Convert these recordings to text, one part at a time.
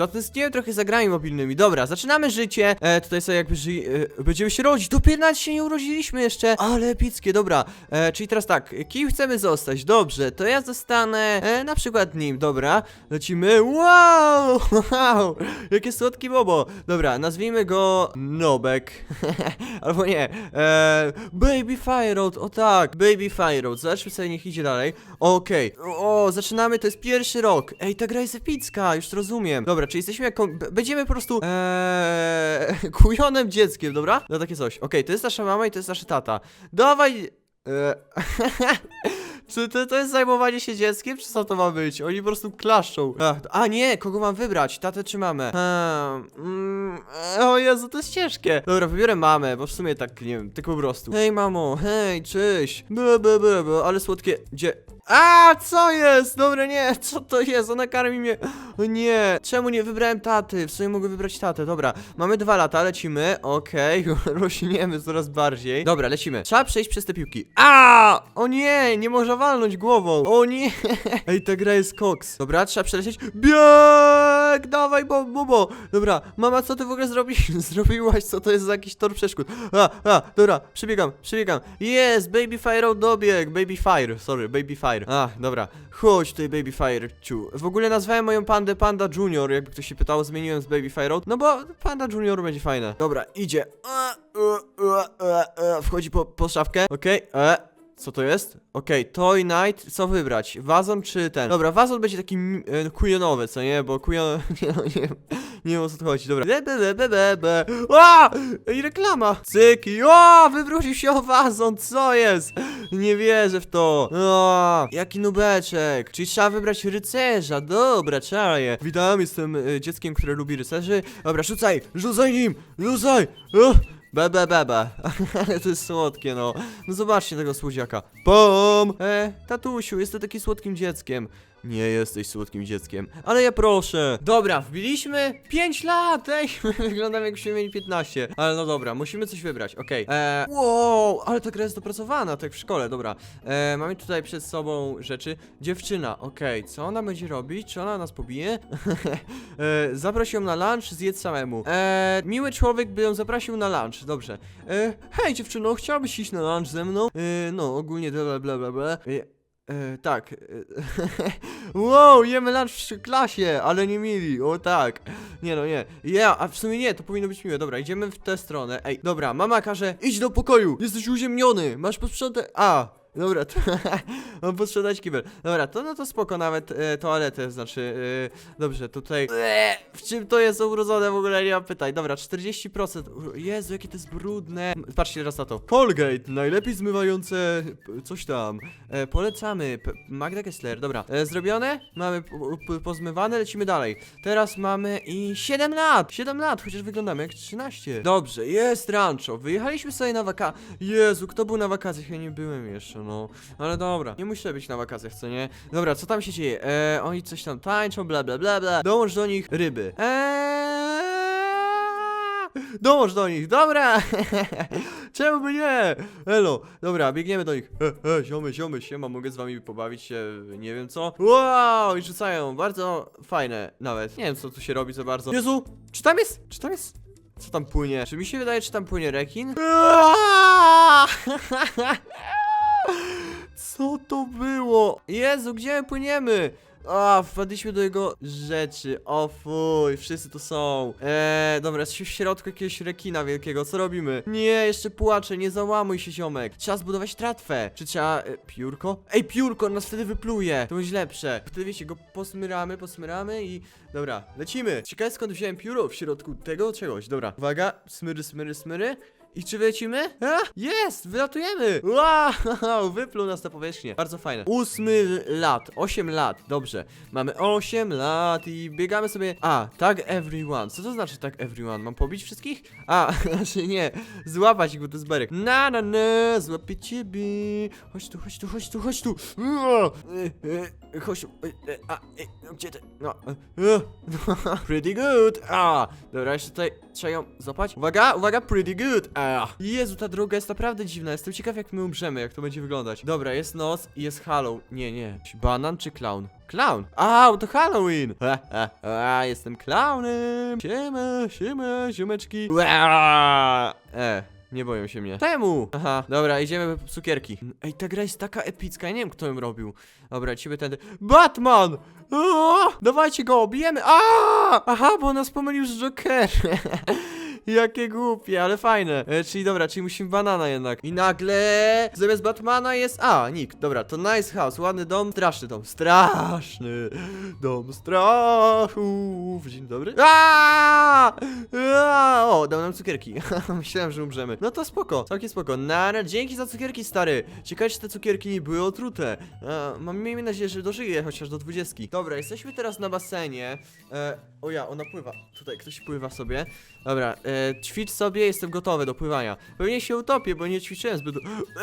Zatęskniłem trochę za grami mobilnymi. Dobra, zaczynamy życie. E, tutaj sobie jakby ży e, będziemy się rodzić. Do 15 się nie urodziliśmy jeszcze. Ale epickie, dobra. E, czyli teraz tak, kim chcemy zostać? Dobrze, to ja zostanę e, na przykład nim, dobra. Lecimy. Wow! wow! Jakie słodki bobo. Dobra, nazwijmy go Nobek. Albo nie. E, Baby Fire o tak. Baby Fire. Zobaczmy sobie, niech idzie dalej. Okej. O, zaczynamy, to jest pierwszy rok. Ej, ta gra jest epicka, już to rozumiem. Dobra, czyli jesteśmy jako... Będziemy po prostu... Eee, kujonym dzieckiem, dobra? No takie coś. Okej, to jest nasza mama i to jest nasz tata. Dawaj... Eee, Czy to, to jest zajmowanie się dzieckiem, czy co to ma być? Oni po prostu klaszczą. Ach, a nie, kogo mam wybrać? Tatę czy mamę? Hmm, mm, o Jezu, to jest ciężkie. Dobra, wybiorę mamę, bo w sumie tak, nie wiem, tylko po prostu. Hej mamo, hej, cześć. Be, be, be, be, ale słodkie... Gdzie... A, co jest? Dobra, nie, co to jest? Ona karmi mnie. O nie, czemu nie wybrałem taty? W sumie mogę wybrać tatę, dobra. Mamy dwa lata, lecimy, okej, rośniemy coraz bardziej. Dobra, lecimy. Trzeba przejść przez te piłki. A! O nie, nie można walnąć głową. O nie. Ej, ta gra jest koks. Dobra, trzeba przelecieć. Bieg! Dawaj, bo, bobo. Dobra, mama, co ty w ogóle zrobi zrobiłaś? Co to jest za jakiś tor przeszkód? A, a, dobra, przebiegam, przebiegam. Jest, Baby Fire dobieg. Baby Fire, sorry, Baby Fire. A, dobra. Chodź tutaj, Baby Fire, ciu. W ogóle nazwałem moją pandę Panda Junior, jakby ktoś się pytał, zmieniłem z Baby Fire no bo Panda Junior będzie fajne. Dobra, idzie. A, e, e, e, e, Wchodzi po, po szafkę, okej, e. Co to jest? Okej, Toy Night, co wybrać? Wazon czy ten? Dobra, wazon będzie taki mm, e, kujonowy, co nie? Bo kujon... Nie, no, nie, nie wiem o co tu chodzi, dobra. Be, be, be, be, be, be. A! Ej, reklama! Cyki! O! Wywrócił się o wazon, co jest? Nie wierzę w to. O! Jaki nubeczek. Czyli trzeba wybrać rycerza, dobra, czaję. Witam, jestem e, dzieckiem, które lubi rycerzy. Dobra, rzucaj! Rzucaj nim! Rzucaj! O! Be, be, be, be. Ale to jest słodkie, no. No zobaczcie tego słodziaka. Pom! E, tatusiu, jestem takim słodkim dzieckiem. Nie jesteś słodkim dzieckiem, ale ja proszę. Dobra, wbiliśmy 5 lat, ej, wyglądam jakbyśmy mieli 15. Ale no dobra, musimy coś wybrać, okej. Okay. Wow, ale ta gra jest dopracowana, tak w szkole, dobra. E, mamy tutaj przed sobą rzeczy. Dziewczyna, okej, co ona będzie robić? Czy ona nas pobije? e, zaproś ją na lunch, zjedz samemu. E, miły człowiek by ją zaprosił na lunch, dobrze. E, hej dziewczyno, chciałabyś iść na lunch ze mną? E, no, ogólnie bla bla bla bla. E, E, tak. E, wow, jemy lunch w klasie, ale nie mili. O tak. Nie no, nie. Ja, a w sumie nie, to powinno być miłe. Dobra, idziemy w tę stronę. Ej, dobra, mama każe, idź do pokoju. Jesteś uziemniony. Masz posprzątać. A. Dobra, to mam posprzątać kibel. Dobra, to no to spoko, nawet e, toaletę, znaczy, e, dobrze, tutaj, w czym to jest ubrudzone w ogóle, nie mam pytań. Dobra, 40%, Jezu, jakie to jest brudne. Patrzcie teraz na to. Colgate, najlepiej zmywające coś tam. E, polecamy, P Magda Kessler, dobra. E, zrobione? Mamy pozmywane, lecimy dalej. Teraz mamy i 7 lat, 7 lat, chociaż wyglądamy jak 13. Dobrze, jest rancho, wyjechaliśmy sobie na wakacje. Jezu, kto był na wakacjach? Ja nie byłem jeszcze. Ale dobra, nie muszę być na wakacjach, co nie? Dobra, co tam się dzieje? Eee, oni coś tam tańczą, bla bla bla bla. Dołącz do nich ryby. Eee, dołącz do nich, dobra! Czemu by nie? Elo, dobra, biegniemy do nich. E, e, ziomy, ziomy, siema, mogę z wami pobawić się, nie wiem co. Wow, i rzucają, bardzo fajne nawet. Nie wiem, co tu się robi za bardzo. Jezu, czy tam jest, czy tam jest... Co tam płynie? Czy mi się wydaje, czy tam płynie rekin? Co to było? Jezu, gdzie my płyniemy? A, wpadliśmy do jego rzeczy. O fuj, wszyscy tu są. Eee, dobra, jesteśmy w środku jakiegoś rekina wielkiego. Co robimy? Nie, jeszcze płaczę, nie załamuj się, ziomek. Trzeba zbudować tratwę. Czy trzeba... E, piórko? Ej, piórko, nas wtedy wypluje. To będzie lepsze. Wtedy, wiecie, go posmyramy, posmyramy i... Dobra, lecimy. Ciekawe skąd wziąłem pióro w środku tego czegoś. Dobra, uwaga. Smyry, smyry, smyry. I czy wylecimy? Jest! Wylatujemy! Wow! Wypluł nas na powierzchnię. Bardzo fajne. Ósmy lat. Osiem lat. Dobrze. Mamy osiem lat i biegamy sobie... A, tag everyone. Co to znaczy tag everyone? Mam pobić wszystkich? A, znaczy nie. Złapać ich, to jest berek. Na, na, na. Złapię ciebie. Chodź tu, chodź tu, chodź tu, chodź tu. E, e, Chodź tu. E, A, e, gdzie ty? No. Pretty good. A, dobra, jeszcze tutaj trzeba ją złapać. Uwaga, uwaga, pretty good. A, Ua. Jezu, ta droga jest naprawdę dziwna. Jestem ciekaw, jak my umrzemy, jak to będzie wyglądać. Dobra, jest noc i jest Halloween. Nie, nie. Banan czy clown? Clown! A, to Halloween! Ha, ha, jestem clownem! Siema, siema, ziomeczki. E, nie boją się mnie. Czemu? Aha, dobra, idziemy po cukierki. Ej, ta gra jest taka epicka, ja nie wiem, kto ją robił. Dobra, ciebie tędy. Batman! O, dawajcie go, bijemy! A! Aha, bo nas pomylił z Jokerem. Jakie głupie, ale fajne. E, czyli dobra, czyli musimy banana jednak. I nagle zamiast Batmana jest. A, Nick, dobra, to nice house, ładny dom, straszny dom. Straszny dom strachów. Dzień dobry. A! A! O, dał nam cukierki. Myślałem, że umrzemy. No to spoko, całkiem spoko. Nara, dzięki za cukierki, stary. Ciekawe, czy te cukierki nie były otrute. E, miejmy nadzieję, że dożyję chociaż do 20. Dobra, jesteśmy teraz na basenie. E, o ja, ona pływa. Tutaj ktoś pływa sobie. Dobra, e, ćwicz sobie, jestem gotowy do pływania. Pewnie się utopię, bo nie ćwiczyłem zbyt. du- E,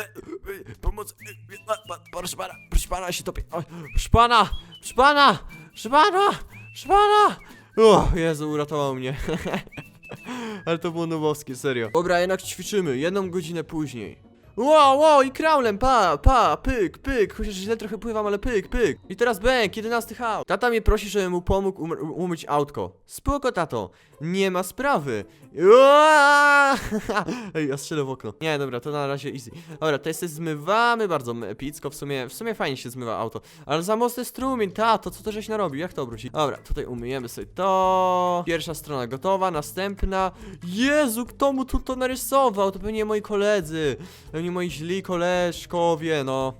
e, Pomoc. e, e, Proszę pana, proszę pana, się topię. O, Proszę pana, proszę pana, proszę pana, proszę pana. O, Jezu, uratował mnie. Ale to było nowowskie, serio. Dobra, jednak ćwiczymy, jedną godzinę później. Wow, wow, i kraulem, pa, pa, pyk, pyk, chociaż źle trochę pływam, ale pyk, pyk. I teraz bęk, 11 hał. Tata mnie prosi, żebym mu pomógł um umyć autko. Spoko, tato, nie ma sprawy. Ej, ja strzelę w okno. Nie, dobra, to na razie easy. Dobra, to jest zmywamy bardzo epicko, w sumie, w sumie fajnie się zmywa auto. Ale za mocny strumień, tato, co to żeś narobił, jak to obrócić? Dobra, tutaj umyjemy sobie to. Pierwsza strona gotowa, następna. Jezu, kto mu tu to narysował? To pewnie moi koledzy. Pewnie moi źli koleżkowie, no.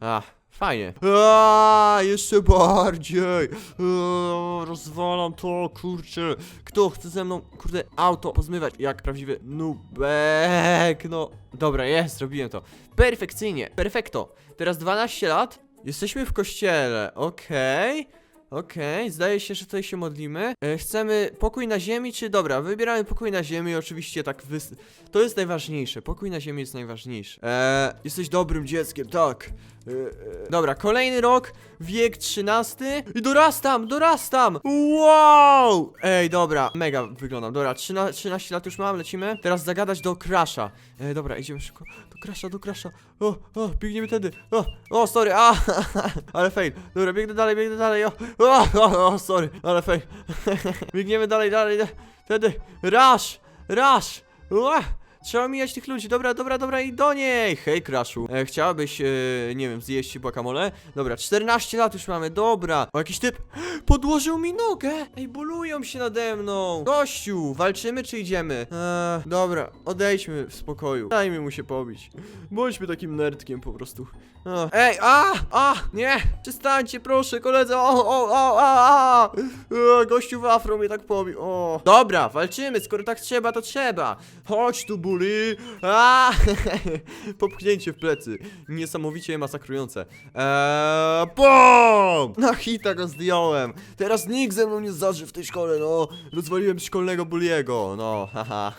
Ach, fajnie. Aaaa, jeszcze bardziej. Eee, rozwalam to, kurczę. Kto chce ze mną, kurde, auto pozmywać jak prawdziwy nubek? No, dobra, jest, zrobiłem to. Perfekcyjnie, perfekto. Teraz 12 lat. Jesteśmy w kościele, okej. Okej, zdaje się, że tutaj się modlimy. E, chcemy pokój na ziemi, czy dobra, wybieramy pokój na ziemi, oczywiście tak wys... To jest najważniejsze, pokój na ziemi jest najważniejszy. Eee, jesteś dobrym dzieckiem, tak. Dobra, kolejny rok, wiek 13 i dorastam, dorastam! Wow! Ej, dobra, mega wyglądam, dobra, 13, 13 lat już mam, lecimy. Teraz zagadać do Crasha. E, dobra, idziemy szybko, do Crasha, do Crasha. O, o, biegniemy tędy. O, o, sorry, a, ale fail. Dobra, biegnę dalej, biegnę dalej, o, o, o, o sorry, ale fail. Biegniemy dalej, dalej, da- wtedy, rush, rush, Ua! Trzeba mijać tych ludzi, dobra, dobra, dobra i do niej! Hej, Crashu, e, chciałabyś, e, nie wiem, zjeść guacamole? Dobra, 14 lat już mamy, dobra. O, jakiś typ podłożył mi nogę! Ej, bolują się nade mną! Gościu, walczymy czy idziemy? Eee, dobra, odejdźmy w spokoju. Dajmy mu się pobić. Bądźmy takim nerdkiem po prostu. Ej, a, a, nie! Przestańcie, proszę, koledzy, o, o, o, a, a! E, gościu w afro mnie tak pobił, o. Dobra, walczymy, skoro tak trzeba, to trzeba. Chodź tu, bully. A, popchnięcie w plecy. Niesamowicie masakrujące. Eee, BOOM! Na hita go zdjąłem. Teraz nikt ze mną nie zdarzy w tej szkole, no. Rozwaliłem szkolnego bulliego, no, haha,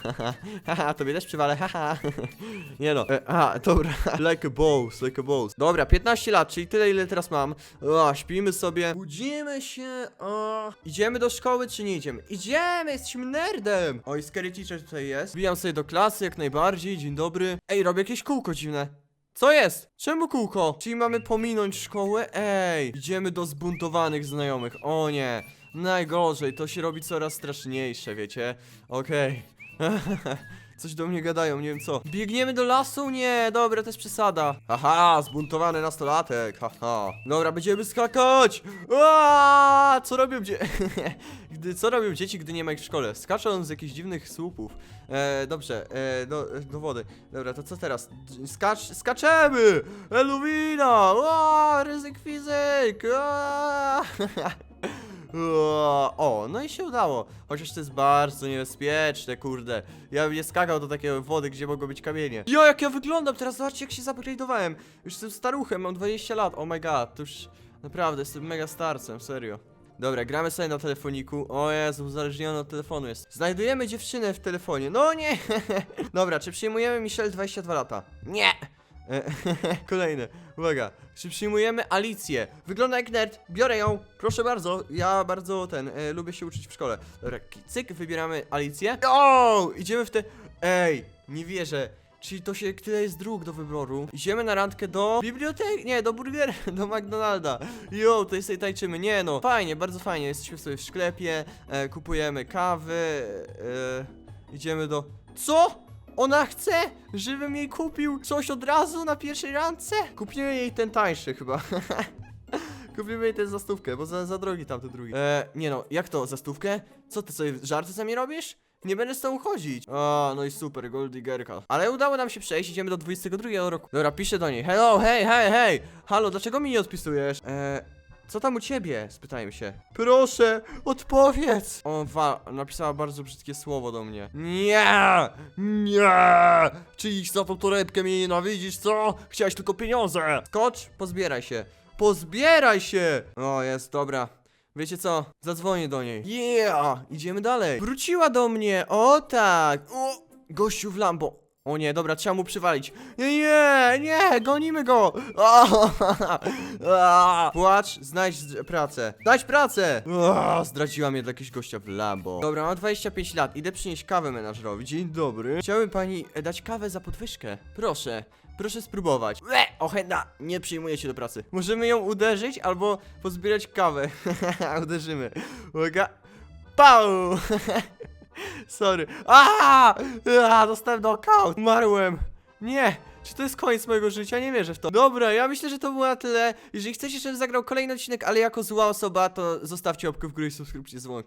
haha, tobie też przywalę, haha. Nie no, e, a, dobra, like a boss, like a boss. Dobra, 15 lat, czyli tyle, ile teraz mam. O, śpimy sobie. Budzimy się, o. Idziemy do szkoły, czy nie idziemy? Idziemy, jesteśmy nerdem. Oj, scary teacher tutaj jest. Wbijam sobie do klasy, jak najbardziej, dzień dobry. Ej, robię jakieś kółko dziwne. Co jest? Czemu kółko? Czyli mamy pominąć szkołę? Ej, idziemy do zbuntowanych znajomych. O nie, najgorzej, to się robi coraz straszniejsze, wiecie? Okej. Coś do mnie gadają, nie wiem co. Biegniemy do lasu? Nie, dobra, to jest przesada. Haha, zbuntowany nastolatek, haha. Dobra, będziemy skakać! Aaaa, co robią dzie... gdy, co robią dzieci, gdy nie ma ich w szkole? Skaczą z jakichś dziwnych słupów. E, dobrze, e, do, do wody. Dobra, to co teraz? Skacz, skaczemy! Eluwina! Ryzyk fizyk! O, no i się udało. Chociaż to jest bardzo niebezpieczne, kurde. Ja bym nie skakał do takiej wody, gdzie mogą być kamienie. Jo, jak ja wyglądam! Teraz zobaczcie, jak się zupgrade'owałem. Już jestem staruchem, mam 20 lat. Oh my god, to już naprawdę jestem mega starcem, serio. Dobra, gramy sobie na telefoniku. O Jezu, uzależniony od telefonu jest. Znajdujemy dziewczynę w telefonie. No nie! Dobra, czy przyjmujemy Michelle 22 lata? Nie! E, Kolejne. Uwaga. Czy przyjmujemy Alicję? Wygląda jak nerd. Biorę ją. Proszę bardzo. Ja bardzo ten. E, lubię się uczyć w szkole. Dobra, cyk, wybieramy Alicję. O! Idziemy w te. Ej! Nie wierzę. Czyli to się tyle jest dróg do wyboru. Idziemy na randkę do biblioteki, nie, do burgera, do McDonalda. Jo, tutaj sobie tańczymy. Nie no, fajnie, bardzo fajnie. Jesteśmy sobie w sklepie, e, kupujemy kawy, e, idziemy do... Co? Ona chce, żebym jej kupił coś od razu na pierwszej randce? Kupimy jej ten tańszy chyba. Kupimy jej tę zastówkę, bo za, za drogi tamte drugi. E, nie no, jak to, zastówkę? Co ty sobie żarty ze mnie robisz? Nie będę z tobą chodzić. A, no i super, Goldigerka. Ale udało nam się przejść, idziemy do 22 roku. Dobra, piszę do niej. Hello, hej, hej, hej! Halo, dlaczego mi nie odpisujesz? E, co tam u ciebie? Spytałem się. Proszę, odpowiedz! O, wa, napisała bardzo brzydkie słowo do mnie. Nie! Nie! Czy ich za tą torebkę mnie nienawidzisz, co? Chciałeś tylko pieniądze! Skocz, pozbieraj się. Pozbieraj się! O, jest, dobra. Wiecie co? Zadzwonię do niej. Yeah! Idziemy dalej. Wróciła do mnie, o tak! O, gościu w Lambo. O nie, dobra, trzeba mu przywalić. Nie, nie, nie, gonimy go! O, Płacz, znajdź pracę. Znajdź pracę! O, zdradziła mnie dla jakiegoś gościa w Lambo. Dobra, mam 25 lat, idę przynieść kawę menażerowi. Dzień dobry. Chciałbym pani e, dać kawę za podwyżkę. Proszę. Proszę spróbować. Le, ohenda, nie przyjmuję się do pracy. Możemy ją uderzyć albo pozbierać kawę. Uderzymy. Uwaga. Pau! Sorry. A! A! Dostałem knockout. Umarłem. Nie. Czy to jest koniec mojego życia? Nie wierzę w to. Dobra, ja myślę, że to było na tyle. Jeżeli chcecie, żebym zagrał kolejny odcinek, ale jako zła osoba, to zostawcie łapkę w górę i subskrypcję z dzwonkiem.